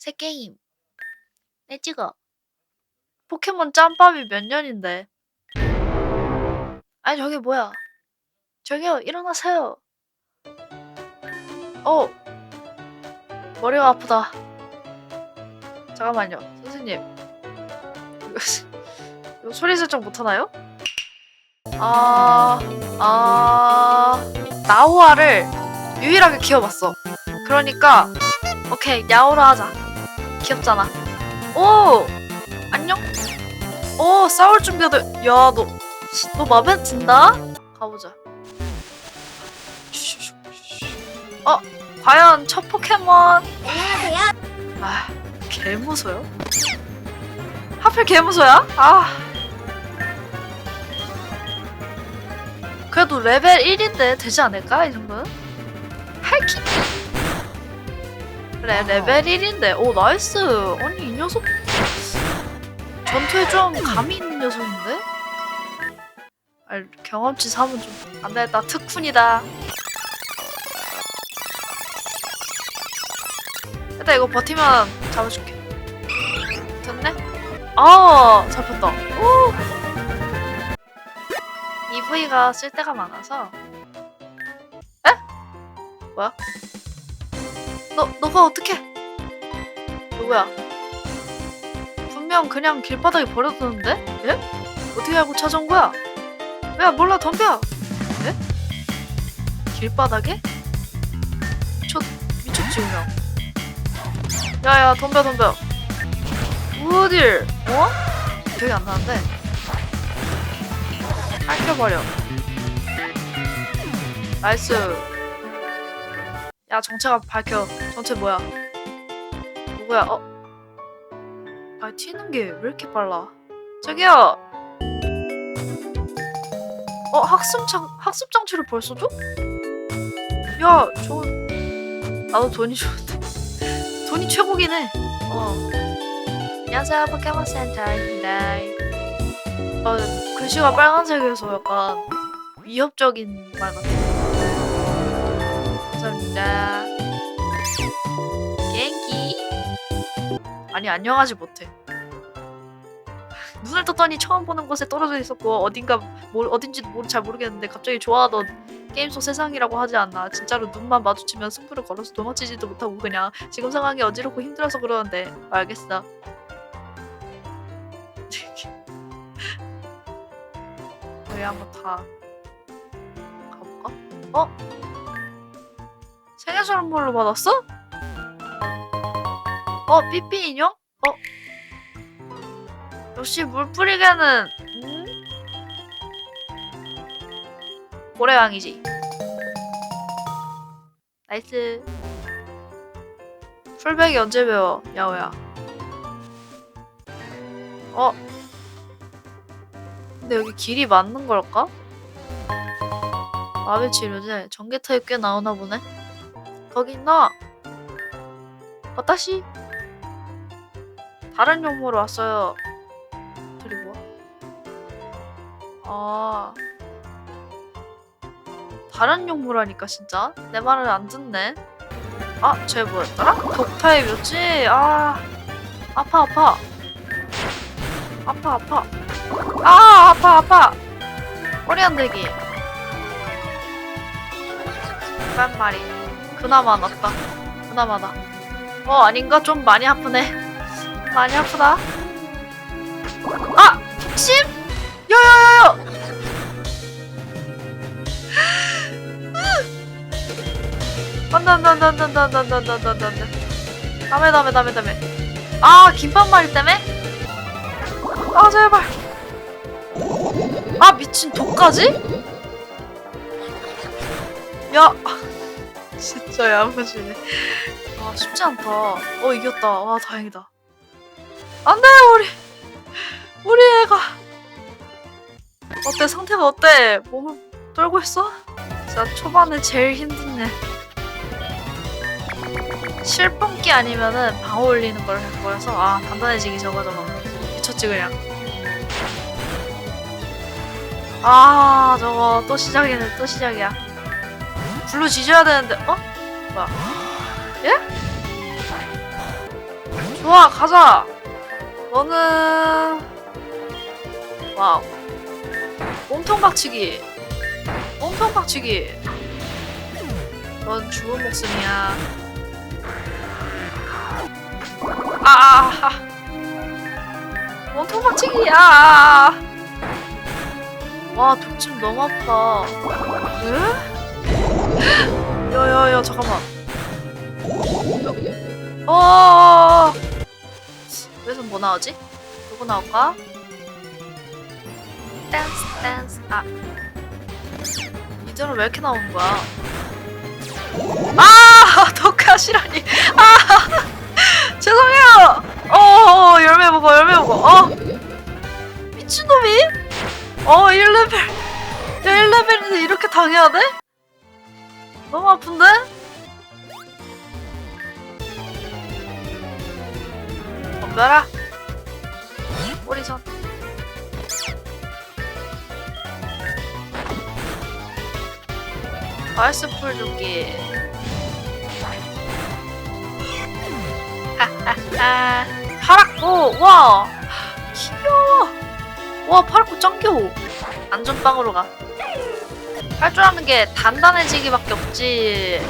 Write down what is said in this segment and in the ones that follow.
새 게임. 내 찍어. 포켓몬 짬밥이 몇 년인데. 아니 저게 뭐야? 저기요 일어나세요. 어. 머리가 아프다. 잠깐만요, 선생님. 이거, 소리 설정 못하나요? 아, 아, 나호아를 유일하게 키워봤어. 그러니까 오케이 야오로 하자. 귀엽잖아. 오, 안녕. 오, 싸울 준비가 돼. 야, 너, 너 맘에 든다? 가보자. 어, 과연 첫 포켓몬? 아, 개무소요? 하필 개무소야? 아. 그래도 레벨 1인데 되지 않을까? 이 정도는? 할킹! 그래, 레벨 1인데. 오, 나이스. 아니, 이 녀석. 전투에 좀 감이 있는 녀석인데? 아, 경험치 3은 좀. 안 되겠다. 특훈이다. 일단 이거 버티면 잡아줄게. 됐네? 아, 잡혔다. 오! EV가 쓸 때가 많아서. 에? 뭐야? 너, 너가 어떻게? 누구야? 분명 그냥 길바닥에 버려두는데? 예? 어떻게 알고 찾아온 거야? 야, 몰라, 덤벼! 예? 길바닥에? 미쳤, 미쳤지, 그냥. 야야 덤벼 덤벼 어딜 어? 기억이 안 나는데 밝혀버려 나이스 야 정체가 밝혀 정체 뭐야 누구야 어? 아 튀는 게 왜 이렇게 빨라 저기요 어 학습장 학습 장치를 벌써 줘? 야 저 나도 돈이 좋은데 돈이 최고긴 해. 어. 안녕하세요, 포켓몬 센터입니다. 어, 글씨가 빨간색이어서 약간 위협적인 말 같아. 감사합니다. 갱기. 아니, 안녕하지 못해. 눈을 떴더니 처음 보는 곳에 떨어져 있었고 어딘가 뭘 어딘지도 모르, 잘 모르겠는데 갑자기 좋아하던 게임 속 세상이라고 하지 않나 진짜로 눈만 마주치면 승부를 걸어서 도망치지도 못하고 그냥 지금 상황이 어지럽고 힘들어서 그러는데 알겠어 여기 한번 다 가볼까? 어? 생일 선물로 받았어? 어? 삐삐 인형? 어? 역시 물 뿌리개는 음? 고래왕이지 나이스 풀백이 언제 배워 야오야 어? 근데 여기 길이 맞는 걸까? 마비 치료제 전개 타입 꽤 나오나 보네 거기? 어따시 다른 용무로 왔어요 그리고 아 다른 용무라니까 진짜 내 말을 안 듣네 아, 쟤 뭐였더라? 독타입이었지? 아, 아파, 아파. 아파, 아파. 아, 아파, 아파. 꼬리 안 대기. 한 마리. 그나마 낫다. 그나마다. 어, 아닌가? 좀 많이 아프네. 많이 아프다. 아! 심! 요요요요! 안돼 안돼 안돼 안돼 안돼 안돼 안돼 안돼 안돼 안돼 다음에 다음에 다음에 다음에 아 김밥 말이 때문에? 아 제발 아 미친 독까지? 야 진짜 야무지네 아 쉽지 않다. 어 이겼다. 와 다행이다. 안돼 우리. 우리 애가. 어때 상태가 어때? 몸을 떨고 있어? 진짜 초반에 제일 힘든 애. 실뿜기 아니면은 방어 올리는 걸할 거라서 아 단단해지기 저거 저거 미쳤지 그냥. 아 저거 또 시작이네 또 시작이야 블루 지져야 되는데 어? 뭐야? 예? 좋아 가자. 너는 와우. 몸통 박치기. 몸통 박치기. 넌 죽은 목숨이야. 아 몸통 박치기야. 와 독침 너무 아파 에? 야야야 잠깐만. 어! 여기서 뭐 나오지? 누구 나올까? 댄스 댄스. 아. 이대로 왜 이렇게 나오는 거야? 아! 독하시라니. 아! 죄송해요. 어 열매 먹어 열매 먹어. 어? 미친놈이? 어 1레벨 야 1레벨인데 이렇게 당해야 돼? 너무 아픈데? 덤벼라. 꼬리선 아이스 풀 조끼 하하하. 파랗고 와. 귀여워. 와 파랗고 짱 귀여워 안전빵으로 가 아는 게 단단해지기밖에 없지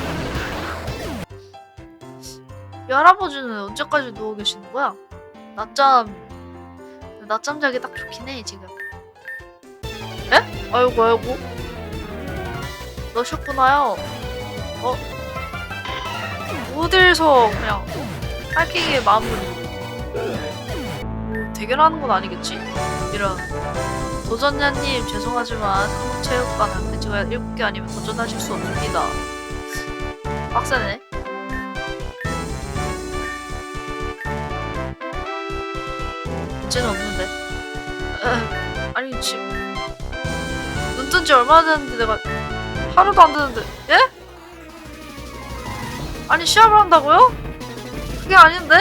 이 할아버지는 언제까지 누워 계시는 거야? 낮잠 낮잠 자기 딱 좋긴 해 지금 에? 아이고 아이고 너셨구나요 어? 어딜서 그냥 마무리 뭐 대결하는 건 아니겠지? 이런 도전자님 죄송하지만 체육관 제가 7개 아니면 도전하실 수 없습니다 빡세네 문제는 없는데 에, 아니 지금 눈뜬 지 얼마나 됐는데 내가 하루도 안 됐는데 예? 아니 시합을 한다고요? 그게 아닌데?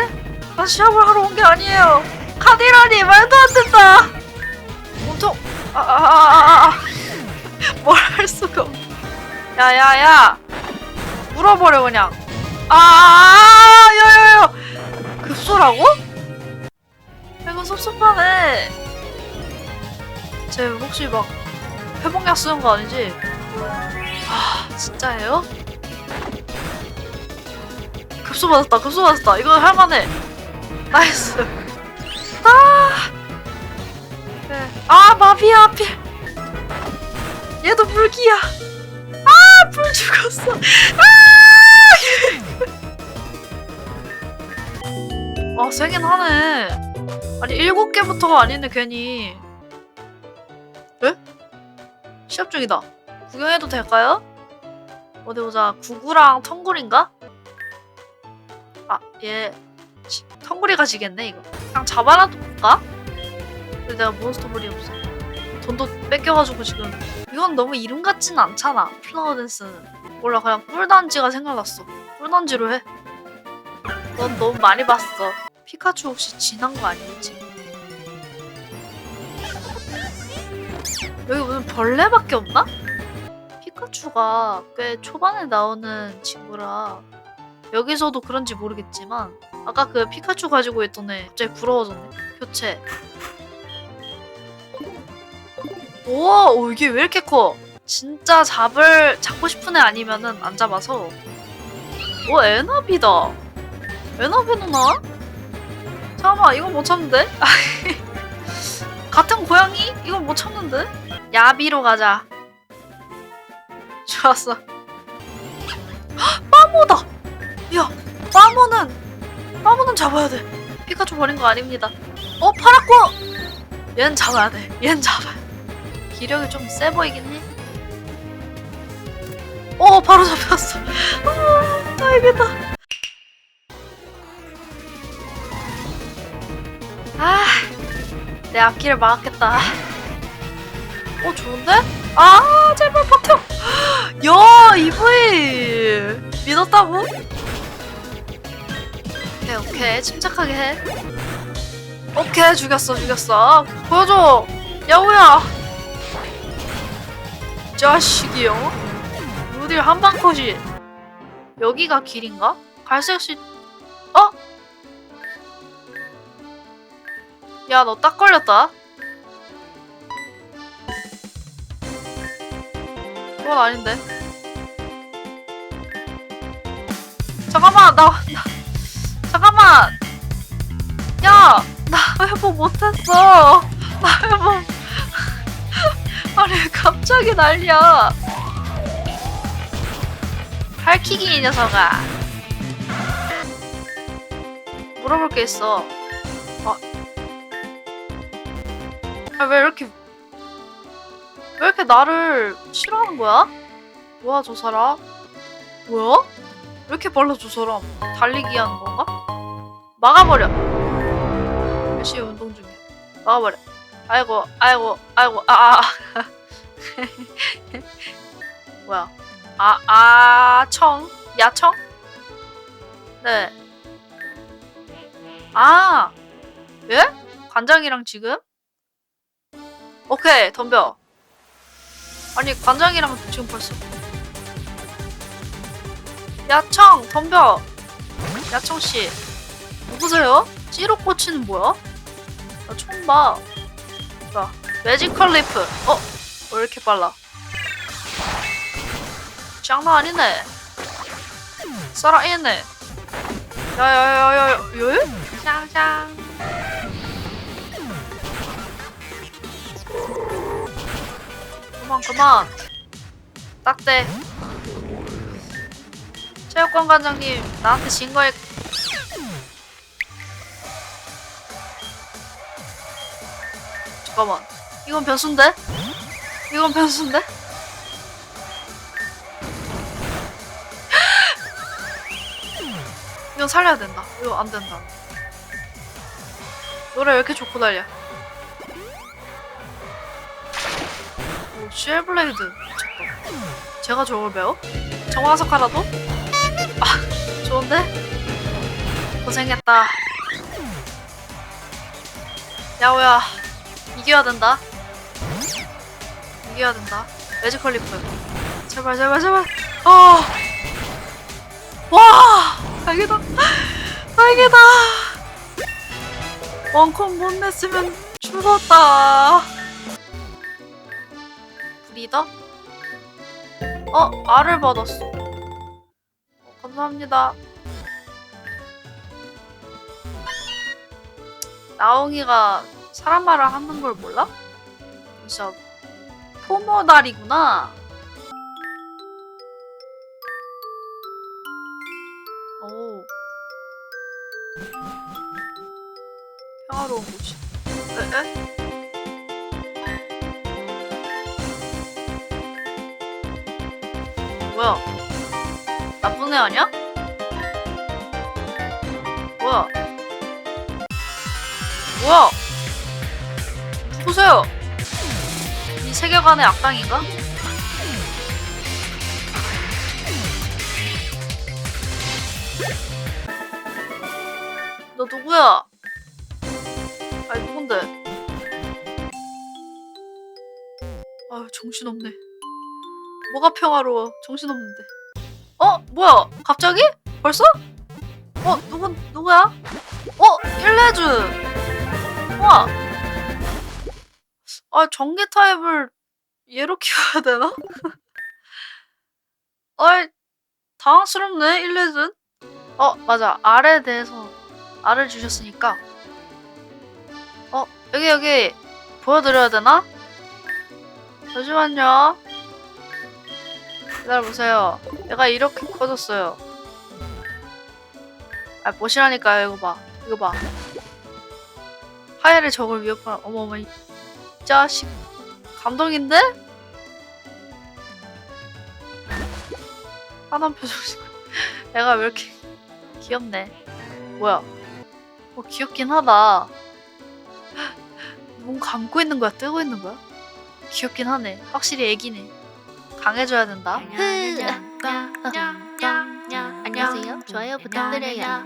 나 시합을 하러 온 게 아니에요 카디라니 말도 안 된다 아아아 아 아 뭘 할 수가 없 야야야. 물어버려 그냥. 아 야야야. 급소라고? 이거 섭섭하네. 쟤 혹시 막 회복약 쓰는 거 아니지? 아 진짜예요? 급소 받았다 급소 받았다. 이거 할만해. 나이스 마비야 하필 얘도 불기야 아 불 죽었어 아! 아 세긴 하네 아니 일곱 개부터가 아니네 괜히 에? 시합 중이다 구경해도 될까요? 어디 보자 구구랑 텅구리인가? 아얘 텅구리가 지겠네 이거 그냥 잡아놔도 볼까? 근데 내가 몬스터 볼이 없어 돈도 뺏겨가지고 지금. 이건 너무 이름 같진 않잖아. 플라워 댄스는 몰라 그냥 꿀단지가 생각났어. 꿀단지로 해넌 너무 많이 봤어. 피카츄 혹시 지난 거 아니겠지? 여기 무슨 벌레밖에 없나? 피카츄가 꽤 초반에 나오는 친구라 여기서도 그런지 모르겠지만 아까 그 피카츄 가지고 있던 애 갑자기 부러워졌네. 교체 우와 오, 이게 왜 이렇게 커? 진짜 잡을 잡고 싶은 애 아니면은 안 잡아서. 오 에나비다. 에나비 누나? 잠깐만 이건 못 참는데? 같은 고양이? 이건 못 참는데? 야비로 가자. 좋았어. 헉, 빠모다! 야 빠모는 빠모는 잡아야 돼. 피카츄 버린 거 아닙니다. 어 파랗고! 얘는 잡아야 돼. 얘는 잡아야 돼 기력이 좀 세 보이긴 해 어, 바로 잡혔어. 아, 다행이다. 아, 내 앞길을 막았겠다. 어, 좋은데? 아, 제발 버텨. 야, 이브이 믿었다고? 오케이, 오케이. 침착하게 해. 오케이, 죽였어, 죽였어. 보여줘. 야우야. 자식이요. 루딜 한방컷이 여기가 길인가? 갈색시 어? 야, 너 딱 걸렸다. 그건 아닌데. 잠깐만, 나, 나 잠깐만. 야, 나 회복 못했어. 나 회복. 왜 갑자기 난리야. 할키기 이 녀석아. 물어볼 게 있어. 아, 왜 이렇게 왜 이렇게 나를 싫어하는 거야? 뭐야 저 사람? 뭐야? 왜 이렇게 빨라 저 사람? 달리기 하는 건가? 막아버려. 열심히 운동 중이야. 막아버려. 아이고, 아이고, 아이고, 아, 아. 뭐야? 아, 아, 청? 야청? 네. 아, 예? 관장이랑 지금? 오케이 덤벼 아니 관장이랑 지금 벌써 야청 덤벼 야청씨 누구세요? 찌로 꽂히는 뭐야? 나 처음 봐 자, 매지컬 리프. 어? 왜 이렇게 빨라? 장난 아니네. 살아있네. 야야야야야 예? 짱짱 그만 그만. 딱대. 체육관 관장님 나한테 진 거에 잠깐만 이건 변수인데? 이건 변수인데? 이건 살려야 된다 이거 안 된다 노래 왜 이렇게 좋고 달려 오, 쉘블레이드 미쳤다. 제가 저걸 배워? 정화석 하나도? 아, 좋은데? 고생했다. 야오야, 이겨야 된다. 이겨야 된다. 매지컬 리프. 제발, 제발, 제발. 어! 와! 다행이다. 다행이다. 원콤 못 냈으면 죽었다. 브리더? 어, 알을 받았어. 어, 감사합니다. 나옹이가 사람 말을 하는 걸 몰라? 진짜 포모달이구나. 오. 평화로운 곳이. 에? 에? 뭐야? 나쁜 애 아니야? 뭐야? 뭐야? 누구세요? 이 세계관의 악당인가? 너 누구야? 아니 누군데? 아유 정신없네. 뭐가 평화로워? 정신없는데. 어? 뭐야? 갑자기? 벌써? 어? 누구, 누구야? 어? 일레즈! 우와! 아, 전기 타입을 얘로 키워야 되나? 어이, 당황스럽네, 일레즈. 어, 맞아. 알에 대해서 알을 주셨으니까. 어, 여기, 여기. 보여드려야 되나? 잠시만요. 기다려보세요. 얘가 이렇게 커졌어요. 아, 보시라니까요. 이거 봐. 이거 봐. 하야를 적을 위협하는, 어머어머, 이 자식. 감동인데? 하남 표정이고. 얘가 왜 이렇게 귀엽네. 뭐야. 어, 귀엽긴 하다. 뭔 감고 있는 거야? 뜨고 있는 거야? 귀엽긴 하네. 확실히 애기네. 강해져야 된다. 안녕하세요. 좋아요 부탁드려요.